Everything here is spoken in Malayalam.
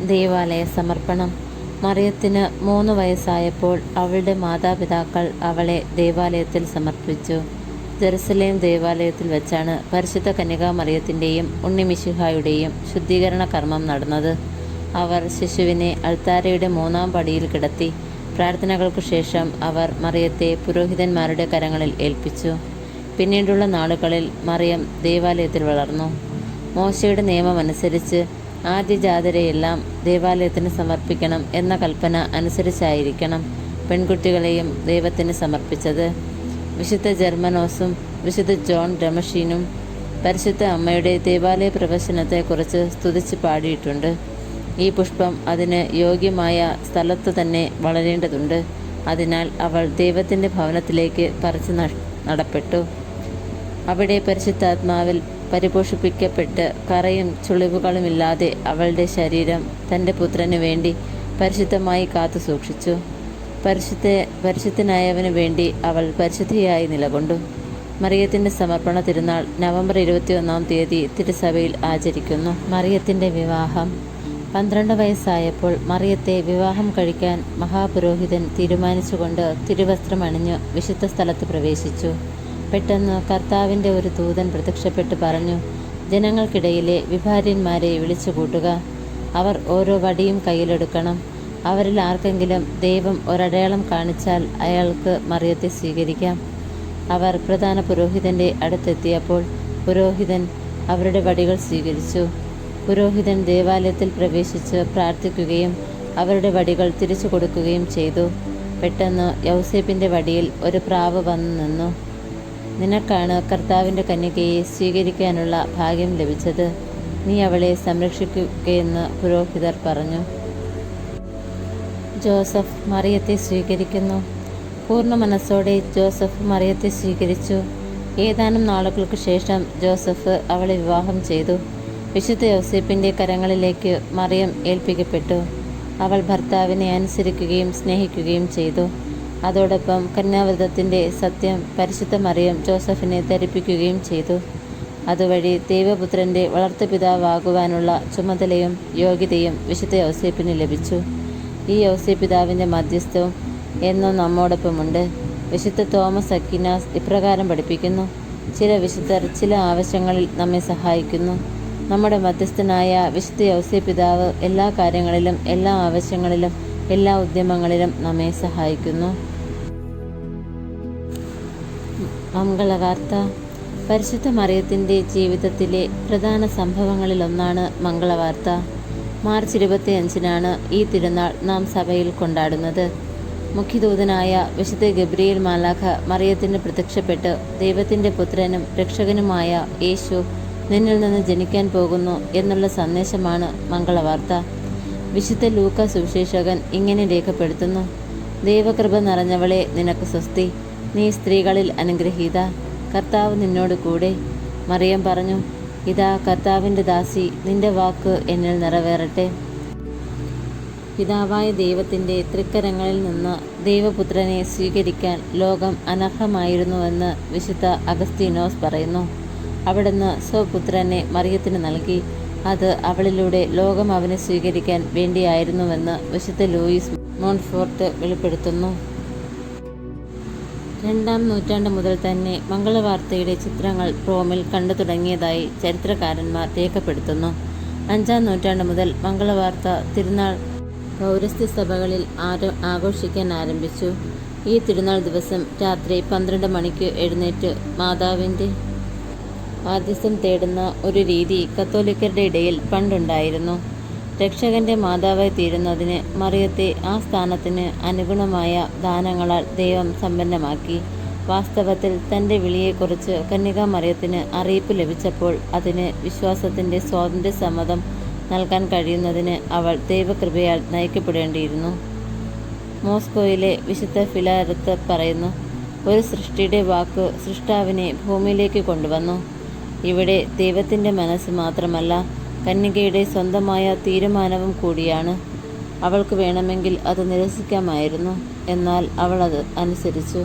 ദേവാലയ സമർപ്പണം. മറിയത്തിന് മൂന്ന് വയസ്സായപ്പോൾ അവളുടെ മാതാപിതാക്കൾ അവളെ ദേവാലയത്തിൽ സമർപ്പിച്ചു. ജെറുസലേം ദേവാലയത്തിൽ വെച്ചാണ് പരിശുദ്ധ കന്യകാ മറിയത്തിന്റെയും ഉണ്ണിമിശിഹായുടെയും ശുദ്ധീകരണ കർമ്മം നടന്നത്. അവർ ശിശുവിനെ അൾത്താരയുടെ മൂന്നാം പടിയിൽ കിടത്തി പ്രാർത്ഥനകൾക്കു ശേഷം അവർ മറിയത്തെ പുരോഹിതന്മാരുടെ കരങ്ങളിൽ ഏൽപ്പിച്ചു. പിന്നീടുള്ള നാളുകളിൽ മറിയം ദേവാലയത്തിൽ വളർന്നു. മോശയുടെ നിയമമനുസരിച്ച് ആദ്യജാതരെയെല്ലാം ദേവാലയത്തിന് സമർപ്പിക്കണം എന്ന കൽപ്പന അനുസരിച്ചായിരിക്കണം പെൺകുട്ടികളെയും ദൈവത്തിന് സമർപ്പിച്ചത്. വിശുദ്ധ ജർമ്മനോസും വിശുദ്ധ ജോൺ രമഷീനും പരിശുദ്ധ അമ്മയുടെ ദേവാലയ പ്രവേശനത്തെക്കുറിച്ച് സ്തുതിച്ച് പാടിയിട്ടുണ്ട്. ഈ പുഷ്പം അതിന് യോഗ്യമായ സ്ഥലത്തു തന്നെ വളരേണ്ടതുണ്ട്. അതിനാൽ അവൾ ദൈവത്തിന്റെ ഭവനത്തിലേക്ക് പറിച്ചു നടപ്പെട്ടു. അവിടെ പരിശുദ്ധാത്മാവിൽ പരിപോഷിപ്പിക്കപ്പെട്ട് കറയും ചുളിവുകളുമില്ലാതെ അവളുടെ ശരീരം തന്റെ പുത്രനു വേണ്ടി പരിശുദ്ധമായി കാത്തു സൂക്ഷിച്ചു. പരിശുദ്ധ പരിശുദ്ധനായവന് വേണ്ടി അവൾ പരിശുദ്ധിയായി നിലകൊണ്ടു. മറിയത്തിന്റെ സമർപ്പണ തിരുനാൾ നവംബർ ഇരുപത്തിയൊന്നാം തീയതി തിരുസഭയിൽ ആചരിക്കുന്നു. മറിയത്തിന്റെ വിവാഹം. പന്ത്രണ്ട് വയസ്സായപ്പോൾ മറിയത്തെ വിവാഹം കഴിക്കാൻ മഹാപുരോഹിതൻ തീരുമാനിച്ചുകൊണ്ട് തിരുവസ്ത്രമണിഞ്ഞ് വിശുദ്ധ സ്ഥലത്ത് പ്രവേശിച്ചു. പെട്ടെന്ന് കർത്താവിന്റെ ഒരു ദൂതൻ പ്രത്യക്ഷപ്പെട്ട് പറഞ്ഞു ജനങ്ങൾക്കിടയിലെ വിഭാര്യന്മാരെ വിളിച്ചു കൂട്ടുക അവർ ഓരോ വടിയും കയ്യിലെടുക്കണം. അവരിൽ ആർക്കെങ്കിലും ദൈവം ഒരടയാളം കാണിച്ചാൽ അയാൾക്ക് മറിയത്തെ സ്വീകരിക്കാം. അവർ പ്രധാന പുരോഹിതന്റെ അടുത്തെത്തിയപ്പോൾ പുരോഹിതൻ അവരുടെ വടികൾ സ്വീകരിച്ചു. പുരോഹിതൻ ദേവാലയത്തിൽ പ്രവേശിച്ച് പ്രാർത്ഥിക്കുകയും അവരുടെ വടികൾ തിരിച്ചു കൊടുക്കുകയും ചെയ്തു. പെട്ടെന്ന് യൗസേപ്പിന്റെ വടിയിൽ ഒരു പ്രാവ് വന്നു നിന്നു. നിനക്കാണ് കർത്താവിന്റെ കന്യകയെ സ്വീകരിക്കാനുള്ള ഭാഗ്യം ലഭിച്ചത്. നീ അവളെ സംരക്ഷിക്കുകയെന്ന് പുരോഹിതർ പറഞ്ഞു. ജോസഫ് മറിയത്തെ സ്വീകരിക്കുന്നു. പൂർണ മനസ്സോടെ ജോസഫ് മറിയത്തെ സ്വീകരിച്ചു. ഏതാനും നാളുകൾക്ക് ശേഷം ജോസഫ് അവളെ വിവാഹം ചെയ്തു. വിശുദ്ധ യോസഫിന്റെ കരങ്ങളിലേക്ക് മറിയം ഏൽപ്പിക്കപ്പെട്ടു. അവൾ ഭർത്താവിനെ അനുസരിക്കുകയും സ്നേഹിക്കുകയും ചെയ്തു. അതോടൊപ്പം കന്യാവ്രതത്തിന്റെ സത്യം പരിശുദ്ധ മറിയം ജോസഫിനെ ധരിപ്പിക്കുകയും ചെയ്തു. അതുവഴി ദൈവപുത്രന്റെ വളർത്തുപിതാവാകുവാനുള്ള ചുമതലയും യോഗ്യതയും വിശുദ്ധ യോസേപ്പിന് ലഭിച്ചു. ഈ യൗസേപിതാവിന്റെ മധ്യസ്ഥവും എന്നും നമ്മോടൊപ്പമുണ്ട്. വിശുദ്ധ തോമസ് അക്കിനാസ് ഇപ്രകാരം പഠിപ്പിക്കുന്നു. ചില വിശുദ്ധർ ചില ആവശ്യങ്ങളിൽ നമ്മെ സഹായിക്കുന്നു. നമ്മുടെ മധ്യസ്ഥനായ വിശുദ്ധ യൗസേപിതാവ് എല്ലാ കാര്യങ്ങളിലും എല്ലാ ആവശ്യങ്ങളിലും എല്ലാ ഉദ്യമങ്ങളിലും നമ്മെ സഹായിക്കുന്നു. മംഗളവാർത്ത. പരിശുദ്ധ മറിയത്തിന്റെ ജീവിതത്തിലെ പ്രധാന സംഭവങ്ങളിലൊന്നാണ് മംഗളവാർത്ത. മാർച്ച് ഇരുപത്തി അഞ്ചിനാണ് ഈ തിരുനാൾ നാം സഭയിൽ കൊണ്ടാടുന്നത്. മുഖ്യദൂതനായ വിശുദ്ധ ഗബ്രിയേൽ മാലാഖ മറിയത്തിന് പ്രത്യക്ഷപ്പെട്ട് ദൈവത്തിന്റെ പുത്രനും രക്ഷകനുമായ യേശു നിന്നിൽ നിന്ന് ജനിക്കാൻ പോകുന്നു എന്നുള്ള സന്ദേശമാണ് മംഗളവാർത്ത. വിശുദ്ധ ലൂക്ക സുവിശേഷകൻ ഇങ്ങനെ രേഖപ്പെടുത്തുന്നു. ദൈവകൃപ നിറഞ്ഞവളെ നിനക്ക് സ്വസ്തി. നീ സ്ത്രീകളിൽ അനുഗ്രഹീത. കർത്താവ് നിന്നോട് കൂടെ. മറിയം പറഞ്ഞു ഇതാ കർത്താവിന്റെ ദാസി നിന്റെ വാക്ക് എന്നിൽ നിറവേറട്ടെ. പിതാവായ ദൈവത്തിന്റെ തൃക്കരങ്ങളിൽ നിന്ന് ദൈവപുത്രനെ സ്വീകരിക്കാൻ ലോകം അനർഹമായിരുന്നുവെന്ന് വിശുദ്ധ അഗസ്തീനോസ് പറയുന്നു. അവിടുന്ന് സ്വപുത്രനെ മറിയത്തിന് നൽകി. അത് അവളിലൂടെ ലോകം അവനെ സ്വീകരിക്കാൻ വേണ്ടിയായിരുന്നുവെന്ന് വിശുദ്ധ ലൂയിസ് മോൺഫോർട്ട് വെളിപ്പെടുത്തുന്നു. രണ്ടാം നൂറ്റാണ്ട് മുതൽ തന്നെ മംഗളവാർത്തയുടെ ചിത്രങ്ങൾ റോമിൽ കണ്ടു തുടങ്ങിയതായി ചരിത്രകാരന്മാർ രേഖപ്പെടുത്തുന്നു. അഞ്ചാം നൂറ്റാണ്ട് മുതൽ മംഗളവാർത്ത തിരുനാൾ പൗരസ്ത്യ സഭകളിൽ ആരോ ആഘോഷിക്കാൻ ആരംഭിച്ചു. ഈ തിരുനാൾ ദിവസം രാത്രി പന്ത്രണ്ട് മണിക്ക് എഴുന്നേറ്റ് മാതാവിന്റെ ആദ്യസ്ഥം തേടുന്ന ഒരു രീതി കത്തോലിക്കരുടെ ഇടയിൽ പണ്ടുണ്ടായിരുന്നു. രക്ഷകന്റെ മാതാവായി തീരുന്നതിന് മറിയത്തെ ആ സ്ഥാനത്തിന് അനുഗുണമായ ദാനങ്ങളാൽ ദൈവം സമ്പന്നമാക്കി. വാസ്തവത്തിൽ തന്റെ വിളിയെക്കുറിച്ച് കന്യകാ മറിയത്തിന് അറിയിപ്പ് ലഭിച്ചപ്പോൾ അതിന് വിശ്വാസത്തിന്റെ സ്വാതന്ത്ര്യ സമ്മതം നൽകാൻ കഴിയുന്നതിന് അവൾ ദൈവകൃപയാൽ നയിക്കപ്പെടേണ്ടിയിരുന്നു. മോസ്കോയിലെ വിശുദ്ധ ഫിലാരത്ത് പറയുന്നു ഒരു സൃഷ്ടിയുടെ വാക്ക് സൃഷ്ടാവിനെ ഭൂമിയിലേക്ക് കൊണ്ടുവന്നു. ഇവിടെ ദൈവത്തിന്റെ മനസ്സ് മാത്രമല്ല കന്യകയുടെ സ്വന്തമായ തീരുമാനവും കൂടിയാണ്. അവൾക്ക് വേണമെങ്കിൽ അത് നിരസിക്കാമായിരുന്നു. എന്നാൽ അവൾ അത് അനുസരിച്ചു.